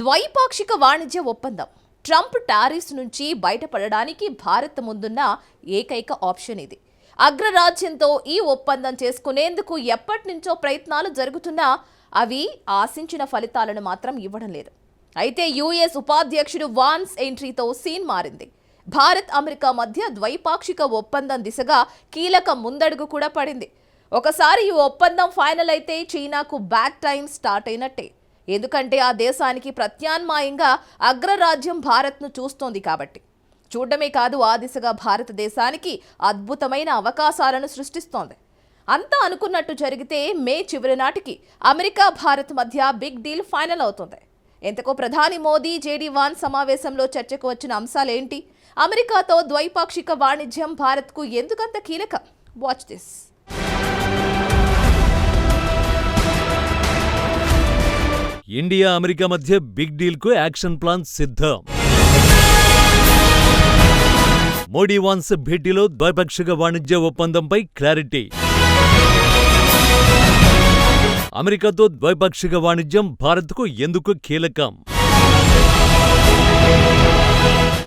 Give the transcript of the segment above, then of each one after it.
ద్వైపాక్షిక వాణిజ్య ఒప్పందం. ట్రంప్ టారిఫ్స్ నుంచి బయటపడడానికి భారత్ ముందున్న ఏకైక ఆప్షన్ ఇది. అగ్రరాజ్యంతో ఈ ఒప్పందం చేసుకునేందుకు ఎప్పటి నుంచో ప్రయత్నాలు జరుగుతున్నా అవి ఆశించిన ఫలితాలను మాత్రం ఇవ్వడం లేదు. అయితే యుఎస్ ఉపాధ్యక్షుడు వాన్స్ ఎంట్రీతో సీన్ మారింది. భారత్ అమెరికా మధ్య ద్వైపాక్షిక ఒప్పందం దిశగా కీలక ముందడుగు కూడా పడింది. ఒకసారి ఈ ఒప్పందం ఫైనల్ అయితే చైనాకు బ్యాక్ టైం స్టార్ట్ అయినట్టే. ఎందుకంటే ఆ దేశానికి ప్రత్యామ్నాయంగా అగ్రరాజ్యం భారత్ను చూస్తోంది కాబట్టి. చూడడమే కాదు ఆ దిశగా భారతదేశానికి అద్భుతమైన అవకాశాలను సృష్టిస్తోంది. అంతా అనుకున్నట్టు జరిగితే మే చివరి నాటికి అమెరికా భారత్ మధ్య బిగ్ డీల్ ఫైనల్ అవుతుంది. ఎంతకో ప్రధాని మోదీ జేడీ వాన్ సమావేశంలో చర్చకు వచ్చిన అంశాలేంటి? అమెరికాతో ద్వైపాక్షిక వాణిజ్యం భారత్కు ఎందుకంత కీలకం? వాచ్ దిస్ ఇండియా అమెరికా మధ్య బిగ్ డీల్కు యాక్షన్ ప్లాన్ సిద్ధం. మోడీ వాన్స్ భేటీలో ద్వైపాక్షిక వాణిజ్య ఒప్పందంపై క్లారిటీ. అమెరికాతో ద్వైపాక్షిక వాణిజ్యం భారత్కు ఎందుకు కీలకం?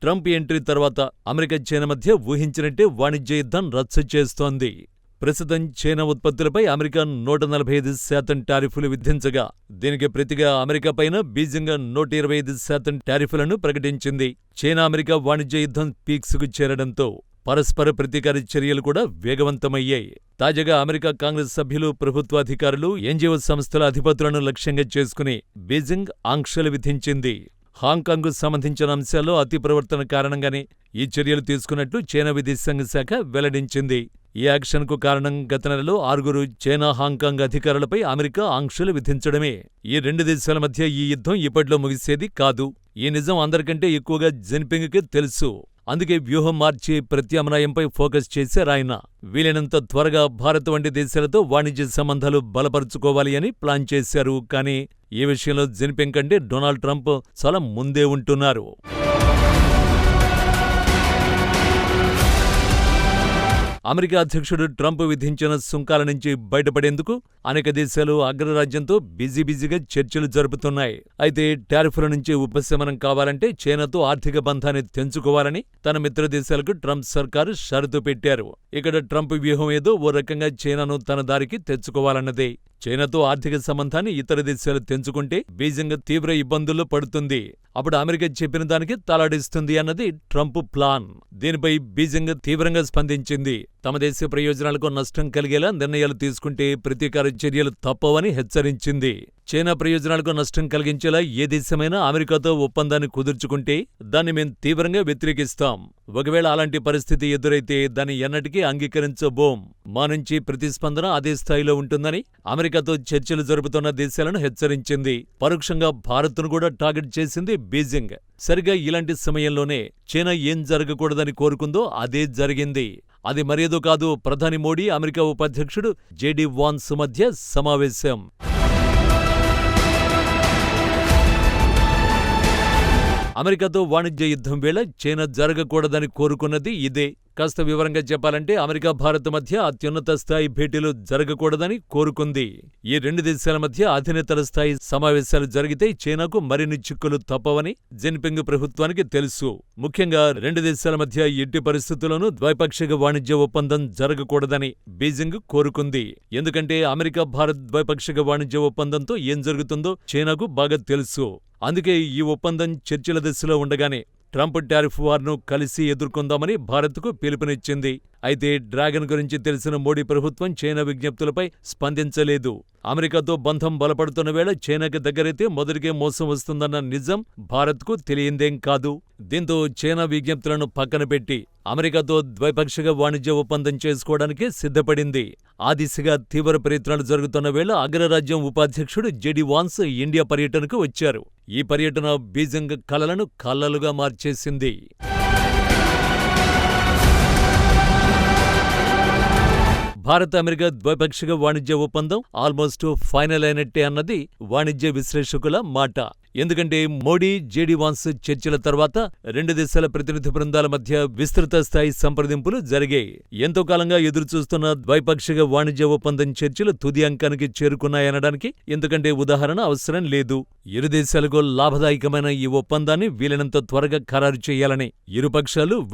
ట్రంప్ ఎంట్రీ తర్వాత అమెరికా చైనా మధ్య ఊహించినట్టే వాణిజ్య యుద్ధం రచ్చ చేస్తోంది. ప్రస్తుతం చైనా ఉత్పత్తులపై అమెరికా నూట నలభై ఐదు శాతం టారిఫ్లు విధించగా దీనికి ప్రతిగా అమెరికా పైన బీజింగ్ నూట ఇరవై ఐదు శాతం టారిఫ్లను ప్రకటించింది. చైనా అమెరికా వాణిజ్య యుద్ధం పీక్స్కు చేరడంతో పరస్పర ప్రతీకార చర్యలు కూడా వేగవంతమయ్యాయి. తాజాగా అమెరికా కాంగ్రెస్ సభ్యులు ప్రభుత్వాధికారులు ఎన్జీఓ సంస్థల అధిపతులను లక్ష్యంగా చేసుకుని బీజింగ్ ఆంక్షలు విధించింది. హాంకాంగ్కు సంబంధించిన అంశాల్లో అతి ప్రవర్తన కారణంగానే ఈ చర్యలు తీసుకున్నట్లు చైనా విదేశాంగ శాఖ వెల్లడించింది. ఈ యాక్షన్కు కారణం గత నెలలో ఆరుగురు చైనా హాంకాంగ్ అధికారులపై అమెరికా ఆంక్షలు విధించడమే. ఈ రెండు దేశాల మధ్య ఈ యుద్ధం ఇప్పట్లో ముగిసేది కాదు. ఈ నిజం అందరికంటే ఎక్కువగా జిన్పింగ్కి తెలుసు. అందుకే వ్యూహం మార్చి ప్రత్యామ్నాయంపై ఫోకస్ చేశారాయన వీలైనంత త్వరగా భారత్ వంటి దేశాలతో వాణిజ్య సంబంధాలు బలపరుచుకోవాలి అని ప్లాన్ చేశారు. కానీ ఈ విషయంలో జిన్పింగ్ కంటే డొనాల్డ్ ట్రంప్ చాలా ముందే ఉంటున్నారు. అమెరికా అధ్యక్షుడు ట్రంప్ విధించిన సుంకాల నుంచి బయటపడేందుకు అనేక దేశాలు అగ్రరాజ్యంతో బిజీ బిజీగా చర్చలు జరుపుతున్నాయి. అయితే టారిఫ్ల నుంచి ఉపశమనం కావాలంటే చైనాతో ఆర్థిక బంధాన్ని తెంచుకోవాలని తన మిత్ర దేశాలకు ట్రంప్ సర్కారు షరతు పెట్టారు. ఇక్కడ ట్రంప్ వ్యూహం ఏదో ఓ రకంగా చైనాను తన దారికి తెచ్చుకోవాలన్నదే. చైనాతో ఆర్థిక సంబంధాన్ని ఇతర దేశాలు తెంచుకుంటే బీజింగ్ తీవ్ర ఇబ్బందుల్లో పడుతుంది. అప్పుడు అమెరికా చెప్పిన దానికి తలాడిస్తుంది అన్నది ట్రంప్ ప్లాన్. దీనిపై బీజింగ్ తీవ్రంగా స్పందించింది. తమ దేశ ప్రయోజనాలకు నష్టం కలిగేలా నిర్ణయాలు తీసుకుంటే ప్రతీకార చర్యలు తప్పవని హెచ్చరించింది. చైనా ప్రయోజనాలకు నష్టం కలిగించేలా ఏ దేశమైనా అమెరికాతో ఒప్పందాన్ని కుదుర్చుకుంటే దాన్ని మేం తీవ్రంగా వ్యతిరేకిస్తాం. ఒకవేళ అలాంటి పరిస్థితి ఎదురైతే దాన్ని ఎన్నటికీ అంగీకరించబోం. మా నుంచి ప్రతిస్పందన అదే స్థాయిలో ఉంటుందని అమెరికాతో చర్చలు జరుపుతున్న దేశాలను హెచ్చరించింది. పరోక్షంగా భారత్ను కూడా టార్గెట్ చేసింది బీజింగ్. సరిగా ఇలాంటి సమయంలోనే చైనా ఏం జరగకూడదని కోరుకుందో అదే జరిగింది. అది మరేదో కాదు ప్రధాని మోడీ అమెరికా ఉపాధ్యక్షుడు జేడీ వాన్స్ మధ్య సమావేశం. అమెరికాతో వాణిజ్య యుద్ధం వేళ చైనా జరగకూడదని కోరుకున్నది ఇదే. కాస్త వివరంగా చెప్పాలంటే అమెరికా భారత్ మధ్య అత్యున్నత స్థాయి భేటీలు జరగకూడదని కోరుకుంది. ఈ రెండు దేశాల మధ్య అధినేతల స్థాయి సమావేశాలు జరిగితే చైనాకు మరిన్ని చిక్కులు తప్పవని జిన్పింగ్ ప్రభుత్వానికి తెలుసు. ముఖ్యంగా రెండు దేశాల మధ్య ఎట్టి పరిస్థితుల్లోనూ ద్వైపాక్షిక వాణిజ్య ఒప్పందం జరగకూడదని బీజింగ్ కోరుకుంది. ఎందుకంటే అమెరికా భారత్ ద్వైపాక్షిక వాణిజ్య ఒప్పందంతో ఏం జరుగుతుందో చైనాకు బాగా తెలుసు. అందుకే ఈ ఒప్పందం చర్చల దశలో ఉండగానే ట్రంప్ టారిఫ్ వార్ను కలిసి ఎదుర్కొందామని భారత్కు పిలుపునిచ్చింది. అయితే డ్రాగన్ గురించి తెలిసిన మోడీ ప్రభుత్వం చైనా విజ్ఞప్తులపై స్పందించలేదు. అమెరికాతో బంధం బలపడుతున్న వేళ చైనాకి దగ్గరైతే మొదటికే మోసం వస్తుందన్న నిజం భారత్కు తెలియందేం కాదు. దీంతో చైనా విజ్ఞప్తులను పక్కన పెట్టి అమెరికాతో ద్వైపాక్షిక వాణిజ్య ఒప్పందం చేసుకోవడానికి సిద్ధపడింది. ఆ దిశగా తీవ్ర ప్రయత్నాలు జరుగుతున్న వేళ అగ్రరాజ్యం ఉపాధ్యక్షుడు జెడి వాన్స్ ఇండియా పర్యటనకు వచ్చారు. ఈ పర్యటన బీజింగ్ కలలను కళ్ళలుగా మార్చేసింది. భారత్ అమెరికా ద్వైపాక్షిక వాణిజ్య ఒప్పందం ఆల్మోస్ట్ ఫైనల్ అయినట్టే అన్నది వాణిజ్య విశ్లేషకుల మాట. ఎందుకంటే మోడీ జేడీ వాన్స్ చర్చల తర్వాత రెండు దేశాల ప్రతినిధి బృందాల మధ్య విస్తృత స్థాయి సంప్రదింపులు జరిగాయి. ఎంతో కాలంగా ఎదురుచూస్తున్న ద్వైపాక్షిక వాణిజ్య ఒప్పందం చర్చలు తుది అంకానికి చేరుకున్నాయనడానికి ఎందుకంటే ఉదాహరణ అవసరం లేదు. ఇరు దేశాలకు లాభదాయకమైన ఈ ఒప్పందాన్ని వీలైనంత త్వరగా ఖరారు చేయాలని ఇరు పక్షాలు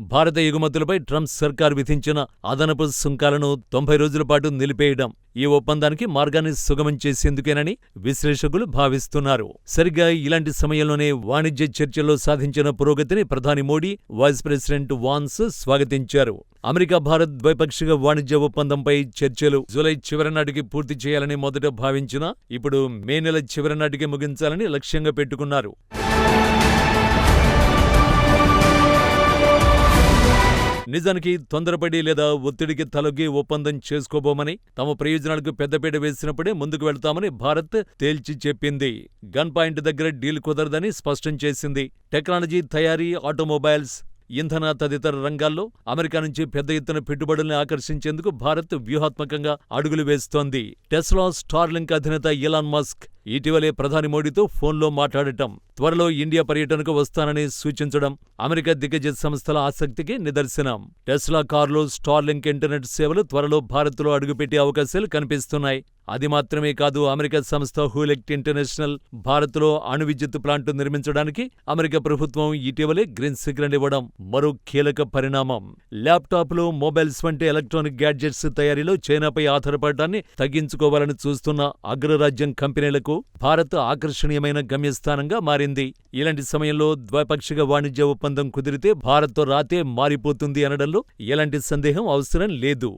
భారత ఎగుమతులపై ట్రంప్ సర్కార్ విధించిన అదనపు సుంకాలను తొంభై రోజుల పాటు నిలిపేయడం ఈ ఒప్పందానికి మార్గాన్ని సుగమం చేసేందుకేనని విశ్లేషకులు భావిస్తున్నారు. సరిగ్గా ఇలాంటి సమయంలోనే వాణిజ్య చర్చల్లో సాధించిన పురోగతిని ప్రధాని మోడీ వైస్ ప్రెసిడెంట్ వాన్స్ స్వాగతించారు. అమెరికా భారత్ ద్వైపాక్షిక వాణిజ్య ఒప్పందంపై చర్చలు జూలై చివరి నాటికి పూర్తి చేయాలని మొదట భావించినా ఇప్పుడు మే నెల చివరి నాటికి ముగించాలని లక్ష్యంగా పెట్టుకున్నారు. నిజానికి తొందరపడి లేదా ఒత్తిడికి తలొగ్గి ఒప్పందం చేసుకోబోమని తమ ప్రయోజనాలకు పెద్దపీట వేసినప్పుడే ముందుకు వెళ్తామని భారత్ తేల్చి చెప్పింది. గన్ పాయింట్ దగ్గర డీల్ కుదరదని స్పష్టం చేసింది. టెక్నాలజీ తయారీ ఆటోమొబైల్స్ ఇంధన తదితర రంగాల్లో అమెరికా నుంచి పెద్ద ఎత్తున పెట్టుబడుల్ని ఆకర్షించేందుకు భారత్ వ్యూహాత్మకంగా అడుగులు వేస్తోంది. టెస్లా స్టార్లింక్ అధినేత ఇలాన్ మస్క్ ఇటీవలే ప్రధాని మోడీతో ఫోన్లో మాట్లాడటం త్వరలో ఇండియా పర్యటనకు వస్తానని సూచించడం అమెరికా దిగ్గజ సంస్థల ఆసక్తికి నిదర్శనం. టెస్లా కార్లు స్టార్లింక్ ఇంటర్నెట్ సేవలు త్వరలో భారత్లో అడుగుపెట్టే అవకాశాలు కనిపిస్తున్నాయి. అది మాత్రమే కాదు అమెరికా సంస్థ హూలెక్ట్ ఇంటర్నేషనల్ భారత్లో అణు విద్యుత్ ప్లాంట్ నిర్మించడానికి అమెరికా ప్రభుత్వం ఇటీవలే గ్రీన్ సిగ్నల్ ఇవ్వడం మరో కీలక పరిణామం. ల్యాప్టాప్లు మొబైల్స్ వంటి ఎలక్ట్రానిక్ గ్యాడ్జెట్స్ తయారీలో చైనాపై ఆధారపడటాన్ని తగ్గించుకోవాలని చూస్తున్న అగ్రరాజ్యం కంపెనీలకు భారత్ ఆకర్షణీయమైన గమ్యస్థానంగా మారింది. ఇలాంటి సమయంలో ద్వైపాక్షిక వాణిజ్య ఒప్పందం కుదిరితే భారత్తో రాతే మారిపోతుంది అనడంలో ఎలాంటి సందేహం అవసరం లేదు.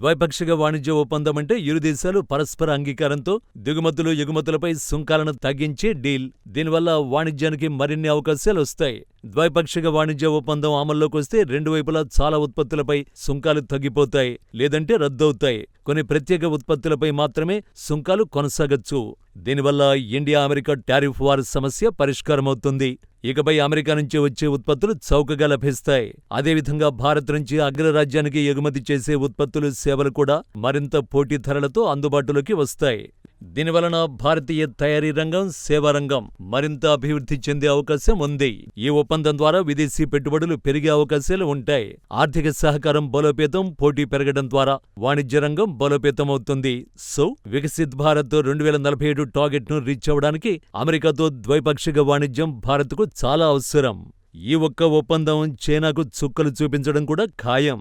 ద్వైపాక్షిక వాణిజ్య ఒప్పందం అంటే ఇరు దేశాలు పరస్పర అంగీకారంతో దిగుమతులు ఎగుమతులపై సుంకాలను తగ్గించే డీల్. దీనివల్ల వాణిజ్యానికి మరిన్ని అవకాశాలు వస్తాయి. ద్వైపాక్షిక వాణిజ్య ఒప్పందం అమల్లోకి వస్తే రెండు వైపులా చాలా ఉత్పత్తులపై సుంకాలు తగ్గిపోతాయి లేదంటే రద్దవుతాయి. కొన్ని ప్రత్యేక ఉత్పత్తులపై మాత్రమే సుంకాలు కొనసాగచ్చు. దీనివల్ల ఇండియా అమెరికా టారిఫ్ వార్ సమస్య పరిష్కారమవుతుంది. ఇకపై అమెరికా నుంచి వచ్చే ఉత్పత్తులు చౌకగా లభిస్తాయి. అదేవిధంగా భారత్ నుంచి అగ్రరాజ్యానికి ఎగుమతి చేసే ఉత్పత్తులు సేవలు కూడా మరింత పోటీ ధరలతో అందుబాటులోకి వస్తాయి. దీనివలన భారతీయ తయారీ రంగం సేవా రంగం మరింత అభివృద్ధి చెందే అవకాశం ఉంది. ఈ ఒప్పందం ద్వారా విదేశీ పెట్టుబడులు పెరిగే అవకాశాలు ఉంటాయి. ఆర్థిక సహకారం బలోపేతం పోటీ పెరగడం ద్వారా వాణిజ్య రంగం బలోపేతం అవుతుంది సో వికసిత్ భారత్ రెండు వేల నలభై ఏడు టార్గెట్ను రీచ్ అవ్వడానికి అమెరికాతో ద్వైపాక్షిక వాణిజ్యం భారత్కు చాలా అవసరం. ఈ ఒక్క ఒప్పందం చైనాకు చుక్కలు చూపించడం కూడా ఖాయం.